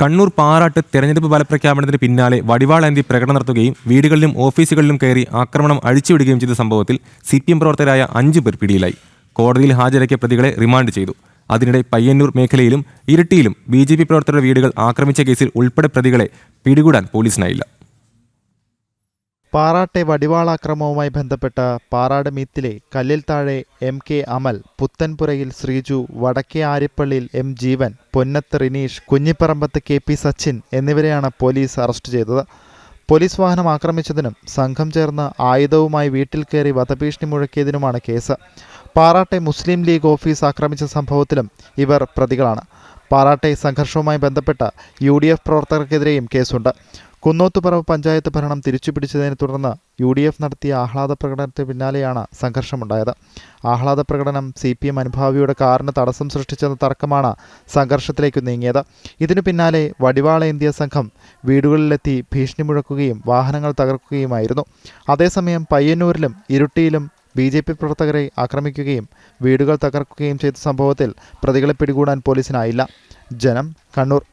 കണ്ണൂർ പാറാട്ട് തെരഞ്ഞെടുപ്പ് ഫലപ്രഖ്യാപനത്തിന് പിന്നാലെ വടിവാൾ വടിവാളേന്തി പ്രകടനം നടത്തുകയും വീടുകളിലും ഓഫീസുകളിലും കയറി ആക്രമണം അഴിച്ചുവിടുകയും ചെയ്ത സംഭവത്തിൽ സി പി എം പ്രവർത്തകരായ അഞ്ചു പേർ പിടിയിലായി. കോടതിയിൽ ഹാജരാക്കിയ പ്രതികളെ റിമാൻഡ് ചെയ്തു. അതിനിടെ പയ്യന്നൂർ മേഖലയിലും ഇരിട്ടിയിലും ബി പ്രവർത്തകരുടെ വീടുകൾ ആക്രമിച്ച കേസിൽ ഉൾപ്പെടെ പ്രതികളെ പിടികൂടാൻ പോലീസിനായില്ല. പാറാട്ടെ വടിവാളാക്രമവുമായി ബന്ധപ്പെട്ട പാറാട് മീത്തിലെ കല്ലിൽ താഴെ എം കെ അമൽ പുത്തൻപുരയിൽ ശ്രീജു വടക്കേ ആര്യപ്പള്ളിയിൽ M Jeevan Ponnath Rineesh Kunhiparambath K P Sachin എന്നിവരെയാണ് പോലീസ് അറസ്റ്റ് ചെയ്തത്. പോലീസ് വാഹനം ആക്രമിച്ചതിനും സംഘം ചേർന്ന് ആയുധവുമായി വീട്ടിൽ കയറി വധഭീഷണി മുഴക്കിയതിനുമാണ് കേസ്. പാറാട്ടെ മുസ്ലിം ലീഗ് ഓഫീസ് ആക്രമിച്ച സംഭവത്തിലും ഇവർ പ്രതികളാണ്. പാറാട്ടെ സംഘർഷവുമായി ബന്ധപ്പെട്ട് യു ഡി എഫ് പ്രവർത്തകർക്കെതിരെയും കേസുണ്ട്. കുന്നോത്തുപറവ് പഞ്ചായത്ത് ഭരണം തിരിച്ചുപിടിച്ചതിനെ തുടർന്ന് യു ഡി എഫ് നടത്തിയ ആഹ്ലാദ പ്രകടനത്തിന് പിന്നാലെയാണ് സംഘർഷമുണ്ടായത്. ആഹ്ലാദ പ്രകടനം സി പി എം അനുഭാവിയുടെ കാറിന് തടസ്സം സൃഷ്ടിച്ചെന്ന തർക്കമാണ് സംഘർഷത്തിലേക്ക് നീങ്ങിയത്. ഇതിനു പിന്നാലെ വടിവാള ഇന്ത്യ സംഘം വീടുകളിലെത്തി ഭീഷണി മുഴക്കുകയും വാഹനങ്ങൾ തകർക്കുകയുമായിരുന്നു. അതേസമയം പയ്യന്നൂരിലും ഇരുട്ടിയിലും ബി ജെ പി പ്രവർത്തകരെ ആക്രമിക്കുകയും വീടുകൾ തകർക്കുകയും ചെയ്ത സംഭവത്തിൽ പ്രതികളെ പിടികൂടാൻ പോലീസിനായില്ല. ജനം കണ്ണൂർ